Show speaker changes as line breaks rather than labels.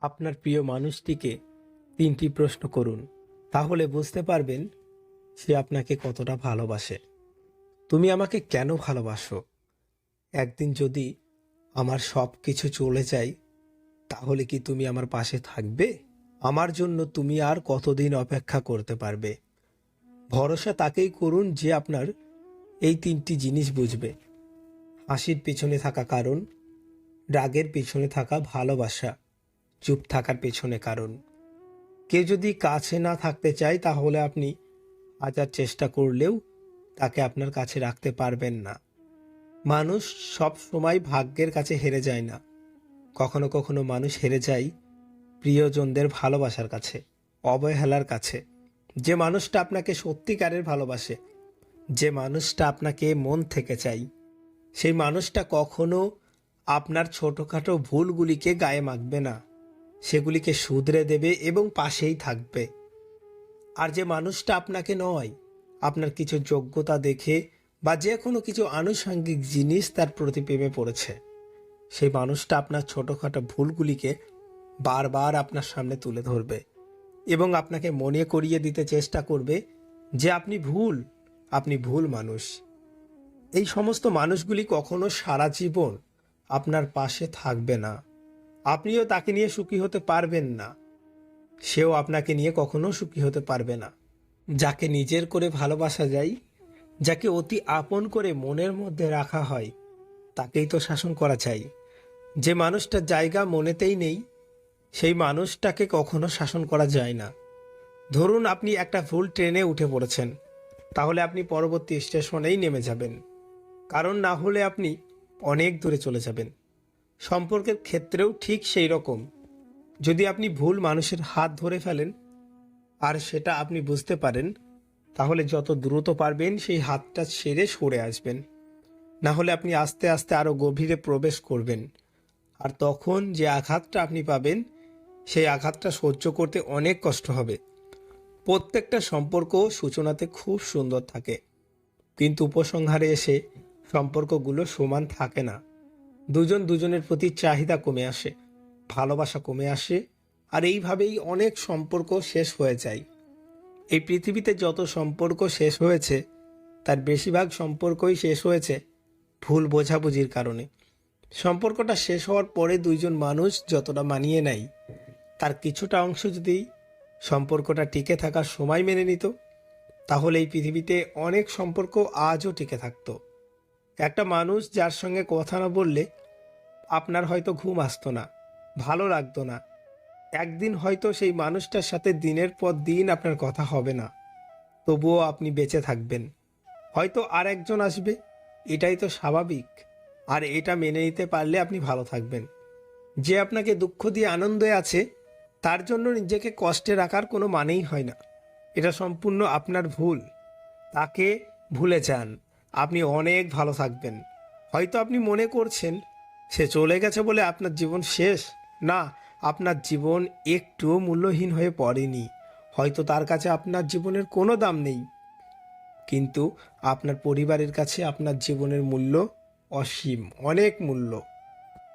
আপনার প্রিয় মানুষটিকে তিনটি প্রশ্ন করুন। তাহলে বুঝতে পারবেন সে আপনাকে কতটা ভালোবাসে। তুমি আমাকে কেন ভালোবাসো? একদিন যদি আমার সব কিছু চলে যায়, তাহলে কি তুমি আমার পাশে থাকবে? আমার জন্য তুমি আর কতদিন অপেক্ষা করতে পারবে? ভরসা তাকেই করুন যে আপনার এই তিনটি জিনিস বুঝবে। হাসির পিছনে থাকা কারণ, রাগের পিছনে থাকা ভালোবাসা। চুপ থাকার পেছনে কারণ। কেউ যদি কাছে না থাকতে চায়, তাহলে আপনি হাজার চেষ্টা করলেও তাকে আপনার কাছে রাখতে পারবেন না। মানুষ সব সময় ভাগ্যের কাছে হেরে যায় না। কখনো কখনো মানুষ হেরে যায় প্রিয়জনদের ভালোবাসার কাছে, অবহেলার কাছে। যে মানুষটা আপনাকে সত্যিকারের ভালোবাসে, যে মানুষটা আপনাকে মন থেকে চাই সেই মানুষটা কখনো আপনার ছোটোখাটো ভুলগুলিকে গায়ে মাখবে না। সেগুলিকে শুধরে দেবে এবং পাশেই থাকবে। আর যে মানুষটা আপনাকে নয়, আপনার কিছু যোগ্যতা দেখে বা যে কোনো কিছু আনুষঙ্গিক জিনিস তার প্রতি প্রেমে পড়েছে। সেই মানুষটা আপনার ছোটোখাটো ভুলগুলিকে বারবার আপনার সামনে তুলে ধরবে এবং আপনাকে মনে করিয়ে দিতে চেষ্টা করবে যে আপনি ভুল আপনি ভুল মানুষ। এই সমস্ত মানুষগুলি কখনো সারা জীবন আপনার পাশে থাকবে না। আপনিও তাকে নিয়ে সুখী হতে পারবেন না। সেও আপনাকে নিয়ে কখনো সুখী হতে পারবে না। যাকে নিজের করে ভালোবাসা যায়, যাকে অতি আপন করে মনের মধ্যে রাখা হয়, তাকেই তো শাসন করা চাই। যে মানুষটার জায়গা মনেতেই নেই, সেই মানুষটাকে কখনো শাসন করা যায় না। ধরুন আপনি একটা ভুল ট্রেনে উঠে পড়েছেন, তাহলে আপনি পরবর্তী স্টেশনেই নেমে যাবেন। কারণ না হলে আপনি অনেক দূরে চলে যাবেন। সম্পর্কের ক্ষেত্রেও ঠিক সেই রকম। যদি আপনি ভুল মানুষের হাত ধরে ফেলেন, আর সেটা আপনি বুঝতে পারেন, তাহলে যত দ্রুত পারবেন সেই হাতটা ছেড়ে সরে আসবেন। না হলে আপনি আস্তে আস্তে আরও গভীরে প্রবেশ করবেন। আর তখন যে আঘাতটা আপনি পাবেন, সেই আঘাতটা সহ্য করতে অনেক কষ্ট হবে। প্রত্যেকটা সম্পর্ক সূচনাতে খুব সুন্দর থাকে। কিন্তু উপসংহারে এসে সম্পর্কগুলো সমান থাকে না। দুজন দুজনের প্রতি চাহিদা কমে আসে, ভালোবাসা কমে আসে, আর এইভাবেই অনেক সম্পর্ক শেষ হয়ে যায়। এই পৃথিবীতে যত সম্পর্ক শেষ হয়েছে, তার বেশিরভাগ সম্পর্কই শেষ হয়েছে ভুল বোঝাবুঝির কারণে। সম্পর্কটা শেষ হওয়ার পরে দুইজন মানুষ যতটা মানিয়ে নেয়, তার কিছুটা অংশ যদি সম্পর্কটা টিকে থাকার সময় মেনে নিত, তাহলে এই পৃথিবীতে অনেক সম্পর্ক আজও টিকে থাকতো। একটা মানুষ যার সঙ্গে কথা না বললে আপনার হয়তো ঘুম আসতো না, ভালো লাগতো না। একদিন হয়তো সেই মানুষটার সাথে দিনের পর দিন আপনার কথা হবে না, তবুও আপনি বেঁচে থাকবেন। হয়তো আর একজন আসবে, এটাই তো স্বাভাবিক, আর এটা মেনে নিতে পারলে আপনি ভালো থাকবেন। যে আপনাকে দুঃখ দিয়ে আনন্দে আছে, তার জন্য নিজেকে কষ্টে রাখার কোনো মানেই হয় না। এটা সম্পূর্ণ আপনার ভুল, তাকে ভুলে যান, আপনি অনেক ভালো থাকবেন। হয়তো আপনি মনে করছেন সে চলে গেছে বলে আপনার জীবন শেষ? না, আপনার জীবন একটুও মূল্যহীন হয়ে পড়েনি। হয়তো তার কাছে আপনার জীবনের কোনো দাম নেই। কিন্তু আপনার পরিবারের কাছে আপনার জীবনের মূল্য অসীম, অনেক মূল্য।